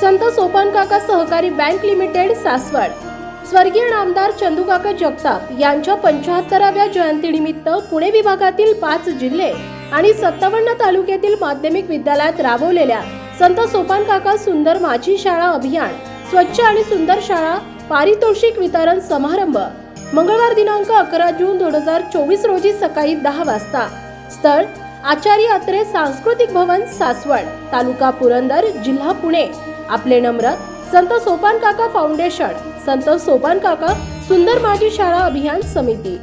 संत सोपान काका सहकारी bank limited Saswad. स्वर्गीय नामदार चंदूकाका जगताप यांच्या पंच्याहत्तराव्या जयंतीनिमित्त पुणे विभागातील पाच जिल्हे आणि सत्तावन्न तालुक्यातील माध्यमिक विद्यालयात राबवलेल्या संत सोपान काका सुंदर माझी शाळा अभियान स्वच्छ आणि सुंदर शाळा पारितोषिक वितरण समारंभ. मंगळवार दिनांक अकरा जून दोन हजार चोवीस रोजी सकाळी दहा वाजता. स्थळ आचार्य अत्रे सांस्कृतिक भवन सासवड तालुका पुरंदर जिल्हा पुणे. आपले नम्र संत सोपान काका फाउंडेशन संत सोपान काका सुंदर माझी शाळा अभियान समिती.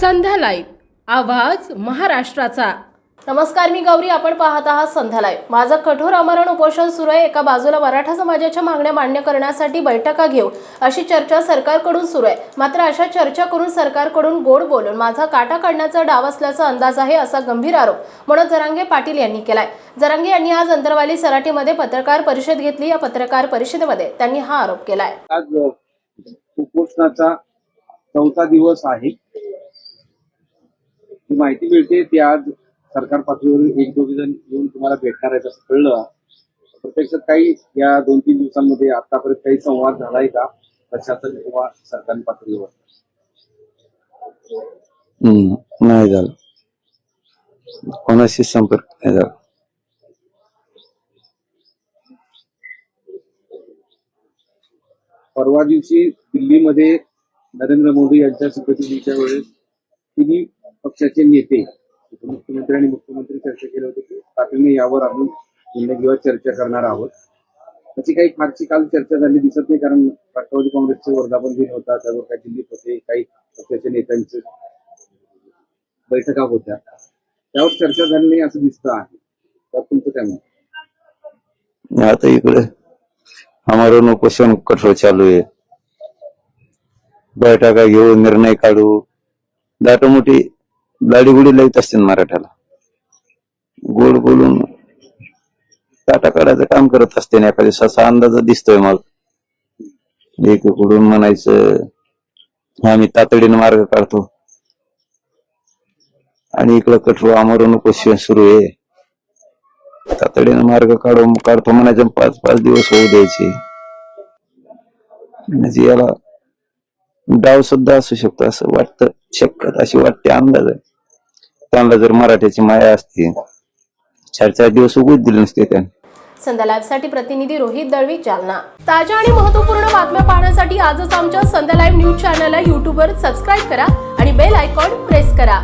संध्या लाईव्ह. आवाज महाराष्ट्राचा. नमस्कार मी गौरी. आपण पाहत आहात संध्यालय माझं कठोर आमरण उपोषण सुरू आहे. एका बाजूला मराठा समाजाच्या मागण्या मान्य करण्यासाठी बैठका घेऊ अशी चर्चा सरकारकडून सुरू आहे. मात्र अशा चर्चा करून सरकारकडून गोड बोलून माझा काटा काढण्याचा डाव असल्याचा अंदाज आहे असा गंभीर आरोप म्हणून जरांगे पाटील यांनी केलाय. जरांगे यांनी आज अंतरवाली सराटीमध्ये पत्रकार परिषद घेतली. या पत्रकार परिषदेमध्ये त्यांनी हा आरोप केलाय. आज उपोषणाचा चौथा दिवस आहे. माहिती मिळते ती आज सरकार पातळीवर एक दोघे जण येऊन तुम्हाला भेटणार आहेत असं कळलं. प्रत्यक्षात काही या दोन तीन दिवसांमध्ये आतापर्यंत काही संवाद झालाय का? प्रशासन किंवा सरकारी पातळीवर? नाही झालं. कोणाशी संपर्क नाही झाला. परवा दिवशी दिल्लीमध्ये नरेंद्र मोदी यांच्या शपथविधीच्या वेळेस तिन्ही पक्षाचे नेते उपमुख्यमंत्री आणि मुख्यमंत्री चर्चा केली होती की तातडीने यावर आम्ही निर्णय चर्चा करणार आहोत. त्याची काही फारशी काल चर्चा झाली दिसत नाही कारण राष्ट्रवादी काँग्रेसचे वर्धापन दिन होता त्यावर काही दिल्लीत होते काही पक्षाच्या नेत्यांचे बैठका होत्या. त्यावर चर्चा झाली नाही असं दिसत आहे. तर तुमचं काय मत? आता इकडे आम्हाला उपोषण कठोर चालू आहे. बैठका घेऊ निर्णय काढू. दाट मोठी दाढीगुडी लाईत असतील मराठ्याला. गोड बोलून टाटा काढायचं काम करत असते ना एखाद्या असा अंदाज दिसतोय मग एकीकडून म्हणायचं आम्ही तातडीने मार्ग काढतो. आणि इकडं कठोर आमरण उपोषण सुरू आहे. तातडीने मार्ग काढू काढतो म्हणायचं पाच पाच दिवस होऊ द्यायचे. म्हणजे याला डाव सुद्धा असू शकतो असं वाटतं शक्यत अशी वाटते अंदाज. आहे त्यांना जर मराठ्याची माया असती चार चार दिवस उगूच दिले नसते त्याने. संध्या लाईव्हसाठी प्रतिनिधी रोहित दळवी जालना. ताज्या आणि महत्त्वपूर्ण बातम्या पाहण्यासाठी आजच आमच्या संध्या लाईव्ह न्यूज चॅनलला युट्यूबवर सबस्क्राईब करा आणि बेल आयकॉन प्रेस करा.